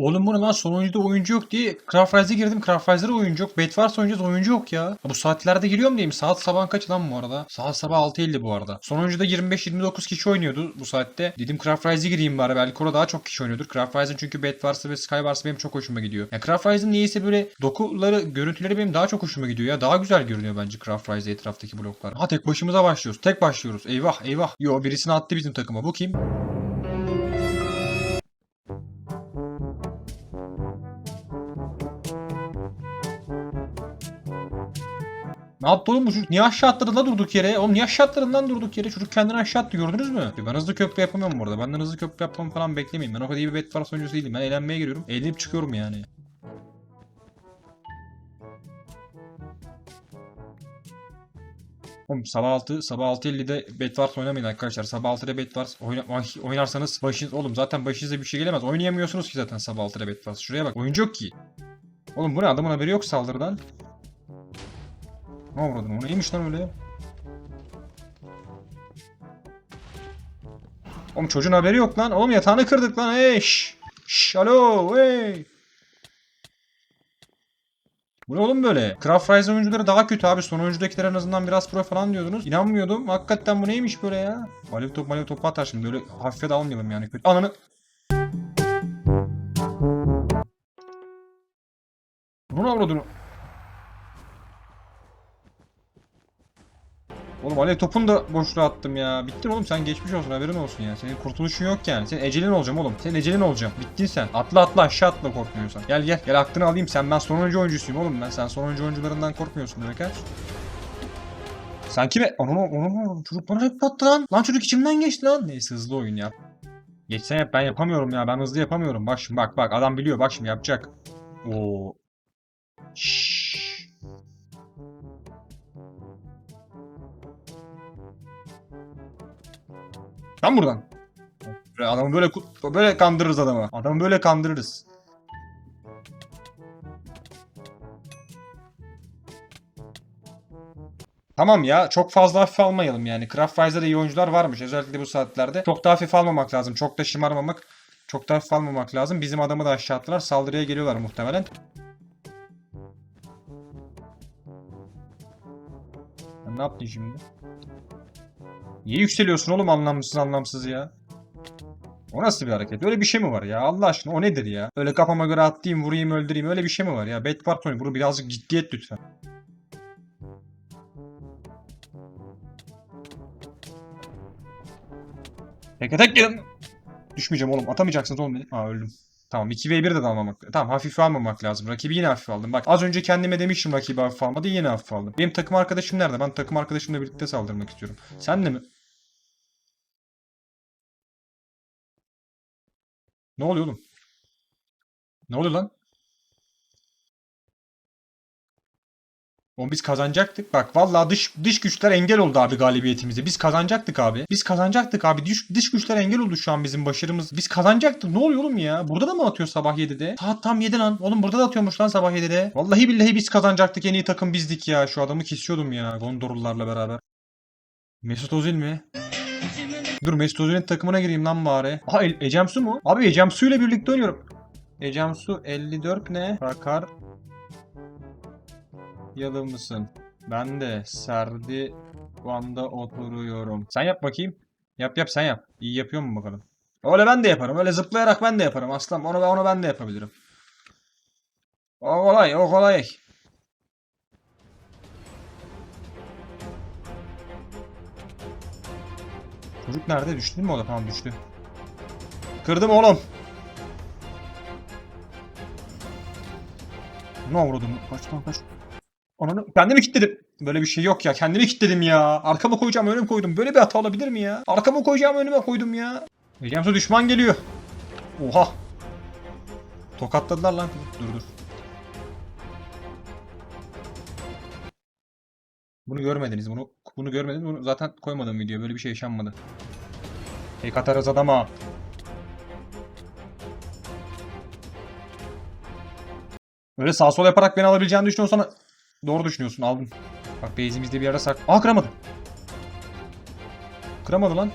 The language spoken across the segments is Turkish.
Oğlum bu ne lan sonuncuda oyuncu yok diye Craft girdim. Craft oyuncu yok. Bedwars oynayacağız oyuncu yok ya. Bu saatlerde giriyor mu diyeyim? Saat sabah kaç lan bu arada? Saat sabah 6.50 bu arada. Sonuncuda 25-29 kişi oynuyordu bu saatte. Dedim Craft gireyim bari. Belki orada daha çok kişi oynuyordur. Craft çünkü Bedwars'ı ve Skywars'ı benim çok hoşuma gidiyor. Ya Craft Rise'ın niyeyse böyle dokuları, görüntüleri benim daha çok hoşuma gidiyor ya. Daha güzel görünüyor bence Craft etraftaki bloklar. Ha tek başımıza başlıyoruz. Tek başlıyoruz. Eyvah eyvah. Yo birisini attı bizim takıma. Bu kim? Ne yaptı oğlum bu çocuk? Niye aşağı atladı lan durduk yere? Oğlum niye aşağı atladın durduk yere? Çocuk kendini aşağı attı gördünüz mü? Ben hızlı köprü yapamıyorum burada. Benden hızlı köprü yapmamı falan beklemeyin. Ben o kadar iyi bir Bedwars oyuncusu değilim. Ben eğlenmeye giriyorum. Eğlenip çıkıyorum yani. Oğlum sabah 6, sabah 6.50'de Bedwars oynamayın arkadaşlar. Sabah 6'da Bedwars oyna, oy- oynarsanız başınız... Oğlum zaten başınıza bir şey gelemez. Oynayamıyorsunuz ki zaten sabah 6'da Bedwars. Şuraya bak. Oyuncu yok ki. Oğlum bu ne? Adamın haberi yok saldırıdan. Ne avradın? O neymiş lan öyle? Oğlum çocuğun haberi yok lan. Oğlum yatağını kırdık lan. Hey şş. Şş, alo hey. Bu ne oğlum böyle? Craft Rise oyuncuları daha kötü abi. Son oyuncudakiler en azından biraz pro falan diyordunuz. İnanmıyordum. Hakikaten bu neymiş böyle ya? Alev top malev topu atar şimdi. Böyle hafife de almayalım yani. Kötü. Ananı. Bu ne avradını? Oğlum alev topunu da boşluğa attım ya. Bittin oğlum sen geçmiş olsun haberin olsun ya. Senin kurtuluşun yok yani. Senin ecelin olacağım oğlum. Senin ecelin olacağım. Bittin sen. Atla atla aşağı atla korkmuyorsan. Gel gel. Gel aklını alayım sen. Ben sonuncu oyuncusuyum oğlum ben. Sen sonuncu oyuncularından korkmuyorsun demek ha. Sen kime? Onu onu çocuk bana hep attı lan. Lan çocuk içimden geçti lan. Neyse hızlı oyun ya. Geçsen yap ben yapamıyorum ya. Ben hızlı yapamıyorum. Bak şimdi bak bak adam biliyor. Bak şimdi yapacak. Oo. Şşş. Lan buradan. Adamı böyle böyle kandırırız adamı. Adamı böyle kandırırız. Tamam ya çok fazla hafif almayalım yani. Craft Rise'da da iyi oyuncular varmış özellikle bu saatlerde. Çok da hafif almamak lazım. Çok da şımarmamak. Çok da hafif almamak lazım. Bizim adamı da aşağı attılar. Saldırıya geliyorlar muhtemelen. Ne yaptın şimdi? Niye yükseliyorsun oğlum anlamsız anlamsız ya? O nasıl bir hareket? Öyle bir şey mi var ya? Allah aşkına o nedir ya? Öyle kafama göre atlayayım, vurayım, öldüreyim. Öyle bir şey mi var ya? Bedwars oyunu. Bunu birazcık ciddiyet lütfen. Tek tek gelin. Düşmeyeceğim oğlum. Atamayacaksınız oğlum beni. Aa öldüm. Tamam 2v1 de almamak. Tamam hafife almamak lazım. Rakibi yine hafif aldım. Bak az önce kendime demiştim rakibi hafif almadı. Yine hafif aldım. Benim takım arkadaşım nerede? Ben takım arkadaşımla birlikte saldırmak istiyorum. Sen de mi? Ne oluyor oğlum? Ne oluyor lan? Oğlum biz kazanacaktık. Bak vallahi dış dış güçler engel oldu abi galibiyetimize. Biz kazanacaktık abi. Biz kazanacaktık abi. Dış, dış güçler engel oldu şu an bizim başarımız. Biz kazanacaktık. Ne oluyor oğlum ya? Burada da mı atıyor sabah 7'de? Saat tam 7 lan. Oğlum burada da atıyormuş lan sabah 7'de. Vallahi billahi biz kazanacaktık. En iyi takım bizdik ya. Şu adamı kesiyordum ya. Gondorlularla beraber. Mesut Özil mi? Dur Mesut Özil'in takımına gireyim lan bari. Aha Ecemsu mu? Abi Ecemsu ile birlikte oynuyorum. Ecemsu 54 ne? Rakar yalı mısın? Ben de Serdi Van'da oturuyorum. Sen yap bakayım. Yap yap sen yap. İyi yapıyor mu bakalım? Öyle ben de yaparım. Öyle zıplayarak ben de yaparım aslan. Onu, onu ben de yapabilirim. O kolay, o kolay. Çocuk nerede? Düştü mü o da? Tamam düştü. Kırdım oğlum. Ne vurdum? Kaç lan kaç. Ananı kendimi kilitledim. Böyle bir şey yok ya. Kendimi kilitledim ya. Arkama koyacağım önüme koydum. Böyle bir hata olabilir mi ya? Arkama koyacağım önüme koydum ya. Williams'a düşman geliyor. Oha. Tokatladılar lan. Dur dur. Bunu görmediniz. Bunu bunu görmediniz. Bunu zaten koymadım videoya. Böyle bir şey yaşanmadı. Tek atarız adama. Öyle sağ sol yaparak beni alabileceğini düşünüyorsan doğru düşünüyorsun. Aldım. Bak base'imizde bir yere sak. Aa kıramadı. Kıramadı lan.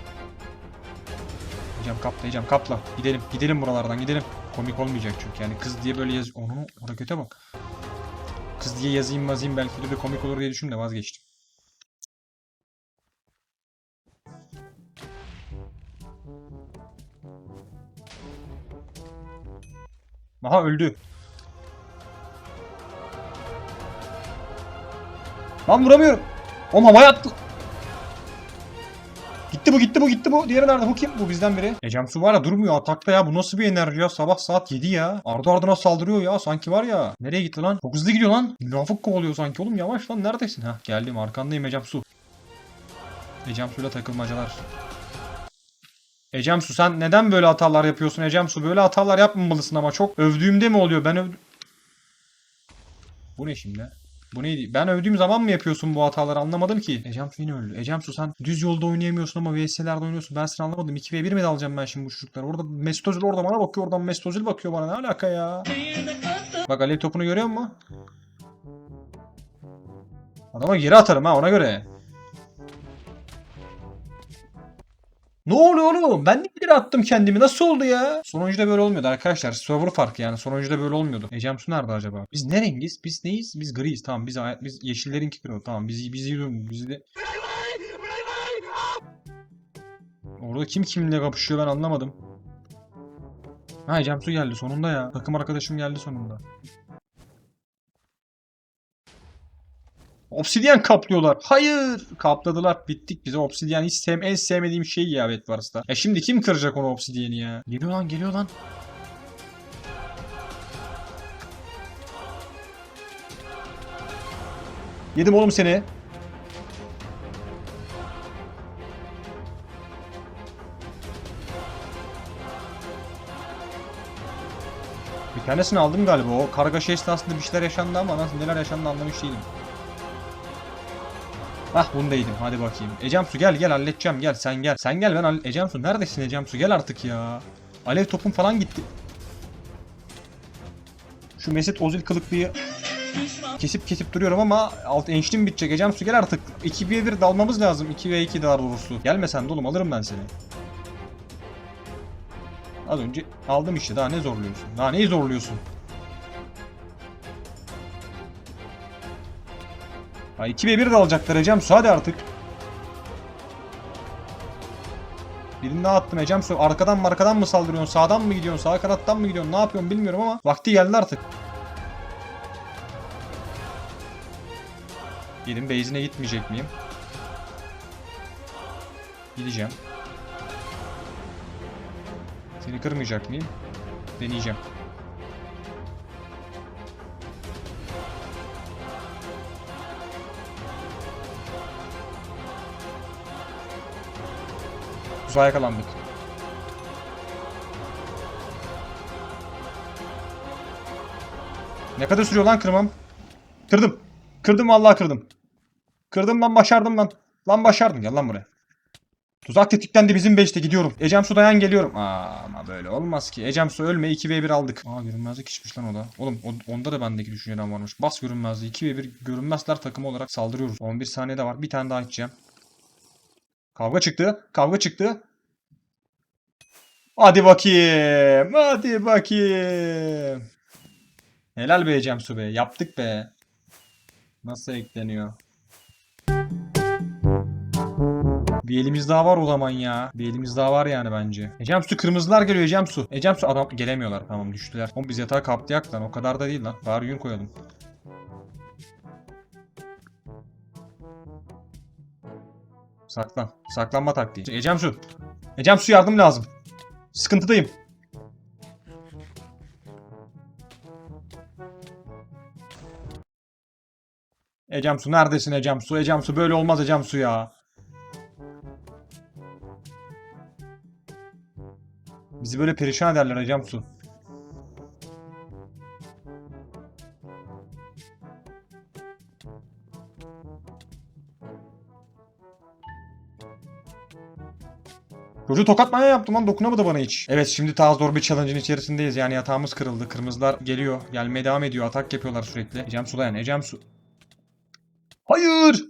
Diyeceğim kapla diyeceğim kapla. Gidelim gidelim buralardan gidelim. Komik olmayacak çünkü yani kız diye böyle yaz... Onu harekete bak. Kız diye yazayım mazayım belki de bir komik olur diye düşündüm de vazgeçtim. Aha öldü. Lan vuramıyorum. Oğlum havaya attı. Gitti bu gitti bu gitti bu. Diğeri nerede? Bu kim? Bu bizden biri. Ecem Su var ya durmuyor atakta ya. Bu nasıl bir enerji ya? Sabah saat 7 ya. Ardı ardına saldırıyor ya. Sanki var ya. Nereye gitti lan? Çok hızlı gidiyor lan. Münafık kovalıyor sanki oğlum. Yavaş lan neredesin? Ha geldim arkandayım Ecem Su. Ecem Su'yla takılmacalar. Ecem Su sen neden böyle hatalar yapıyorsun Ecem Su? Böyle hatalar yapmamalısın ama çok övdüğümde mi oluyor? Ben öv... Bu ne şimdi? Bu neydi? Ben övdüğüm zaman mı yapıyorsun bu hataları anlamadım ki. Ecem Su yine öldü. Ecem Su sen düz yolda oynayamıyorsun ama VS'lerde oynuyorsun. Ben seni anlamadım. 2v1 mi dalacağım ben şimdi bu çocuklara? Orada Mesut Özil orada bana bakıyor. Oradan Mesut Özil bakıyor bana. Ne alaka ya? Bak alev topunu görüyor musun? Adama geri atarım ha ona göre. Ne oluyor oğlum? Ben de ileri attım kendimi. Nasıl oldu ya? Sonuncuda böyle olmuyordu arkadaşlar. Server farkı yani. Sonuncuda böyle olmuyordu. Ecem Su nerede acaba? Biz ne rengiz? Biz neyiz? Biz griyiz. Tamam biz biz yeşillerinki kırıyor. Tamam biz biz yürüyorum. Biz de Orada kim kimle kapışıyor ben anlamadım. Ha Ecem Su geldi sonunda ya. Takım arkadaşım geldi sonunda. Obsidyen kaplıyorlar. Hayır. Kapladılar. Bittik bize. Obsidyen hiç sev en sevmediğim şey ya Bedwars'ta. Ya şimdi kim kıracak onu obsidyeni ya? Geliyor lan geliyor lan. Yedim oğlum seni. Bir tanesini aldım galiba. O kargaşa esnasında bir şeyler yaşandı ama nasıl neler yaşandı anlamış değilim. Ah bunu da yedim. Hadi bakayım. Ecem Su gel gel halledeceğim gel sen gel. Sen gel ben hall- Ecem Su neredesin Ecem Su gel artık ya. Alev topum falan gitti. Şu Mesut Ozil kılıklıyı kesip kesip duruyorum ama alt eniştim bitecek. Ecem Su gel artık. 2v1 dalmamız lazım. 2v2 daha doğrusu. Gelme sen de oğlum alırım ben seni. Az önce aldım işte daha ne zorluyorsun? Daha neyi zorluyorsun? Ha 2 ve 1 de alacaklar Ecem Su hadi artık. Birini daha attım Ecem Su. Arkadan mı arkadan mı saldırıyorsun? Sağdan mı gidiyorsun? Sağ kanattan mı gidiyorsun? Ne yapıyorsun bilmiyorum ama vakti geldi artık. Yedim base'ine gitmeyecek miyim? Gideceğim. Seni kırmayacak mıyım? Deneyeceğim. Tuzağa yakalandık. Ne kadar sürüyor lan kırmam? Kırdım. Kırdım vallahi kırdım. Kırdım lan başardım lan. Lan başardım gel lan buraya. Tuzak tetiklendi bizim 5'te gidiyorum. Ecem Su dayan geliyorum. Aa, ama böyle olmaz ki. Ecem Su ölme 2v1 aldık. Aa görünmezlik içmiş lan o da. Oğlum o- onda da bendeki düşünceden varmış. Bas görünmezliği 2v1 görünmezler takım olarak saldırıyoruz. 11 saniyede var. Bir tane daha içeceğim. Kavga çıktı. Kavga çıktı. Hadi bakayım. Hadi bakayım. Helal be Ecem Su be. Yaptık be. Nasıl ekleniyor? Bir elimiz daha var o zaman ya. Bir elimiz daha var yani bence. Ecem Su kırmızılar geliyor Ecem Su. Ecem Su adam gelemiyorlar. Tamam düştüler. Oğlum biz yatağı kaptıyak lan. O kadar da değil lan. Bari yün koyalım. Saklan. Saklanma taktiği. Ecem Su. Ecem Su yardım lazım. Sıkıntıdayım. Ecem Su neredesin Ecem Su? Ecem Su böyle olmaz Ecem Su ya. Bizi böyle perişan ederler Ecem Su. Çocuğu tokat manyağı yaptım lan dokunamadı bana hiç. Evet şimdi daha zor bir challenge'ın içerisindeyiz. Yani yatağımız kırıldı. Kırmızılar geliyor. Gelmeye devam ediyor. Atak yapıyorlar sürekli. Ecem Su dayan. Ecem Su. Hayır!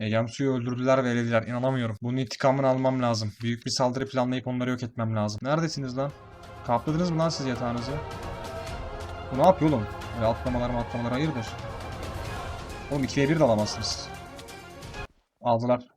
Ecem Su'yu öldürdüler ve elediler. İnanamıyorum. Bunun intikamını almam lazım. Büyük bir saldırı planlayıp onları yok etmem lazım. Neredesiniz lan? Kapladınız mı lan siz yatağınızı? Bu ne yapıyor oğlum? Böyle atlamalar mı atlamalar hayırdır? Oğlum 2'ye 1 de alamazsınız. Aldılar.